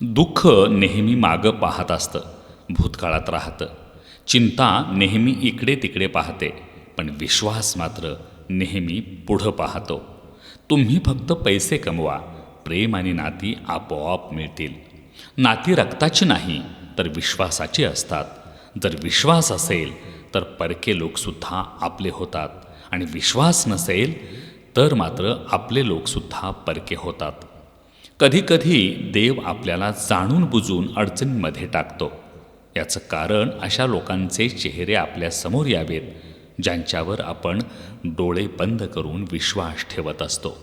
दुःख नेहमी मागं पाहत असतं भूतकाळात राहतं. चिंता नेहमी इकडे तिकडे पाहते पण विश्वास मात्र नेहमी पुढं पाहतो. तुम्ही फक्त पैसे कमवा प्रेम आणि नाती आपोआप मिळतील. नाती रक्ताची नाही तर विश्वासाची असतात. जर विश्वास असेल तर परके लोकसुद्धा आपले होतात. आणि विश्वास नसेल तर मात्र आपले लोकसुद्धा परके होतात. कधीकधी देव आपल्याला जाणून बुजून अडचणीमध्ये टाकतो. याचं कारण अशा लोकांचे चेहरे आपल्यासमोर यावेत ज्यांच्यावर आपण डोळे बंद करून विश्वास ठेवत असतो.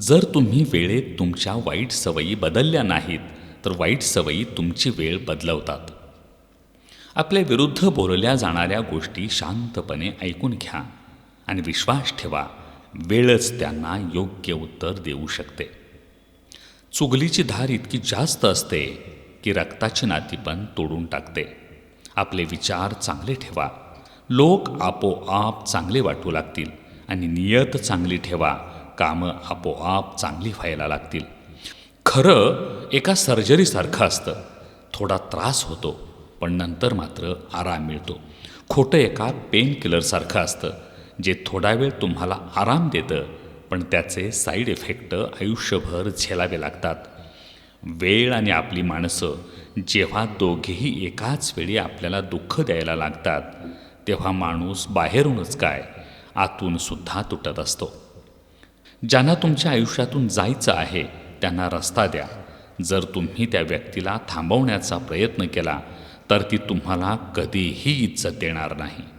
जर तुम्ही वेळेत तुमच्या वाईट सवयी बदलल्या नाहीत तर वाईट सवयी तुमची वेळ बदलवतात. आपल्या विरुद्ध बोलल्या जाणाऱ्या गोष्टी शांतपणे ऐकून घ्या आणि विश्वास ठेवा वेळच त्यांना योग्य उत्तर देऊ शकते. चुगलीची धार इतकी जास्त असते की रक्ताची नाती पण तोडून टाकते. आपले विचार चांगले ठेवा. लोक आपोआप चांगले वाटू लागतील आणि नियत चांगली ठेवा. कामं आपोआप चांगली व्हायला लागतील. खरं एका सर्जरीसारखं असतं. थोडा त्रास होतो पण नंतर मात्र आराम मिळतो. खोटं एका पेन किलरसारखं असतं जे थोडा वेळ तुम्हाला आराम देतं. पण त्याचे साईड इफेक्ट आयुष्यभर झेलावे लागतात. वेळ आणि आपली माणसं जेव्हा दोघेही एकाच वेळी आपल्याला दुःख द्यायला लागतात तेव्हा माणूस बाहेरूनच काय आतून सुद्धा तुटत असतो. ज्यांना तुमच्या आयुष्यातून जायचं आहे त्यांना रस्ता द्या. जर तुम्ही त्या व्यक्तीला थांबवण्याचा प्रयत्न केला तर ती तुम्हाला कधीही इज्जत देणार नाही.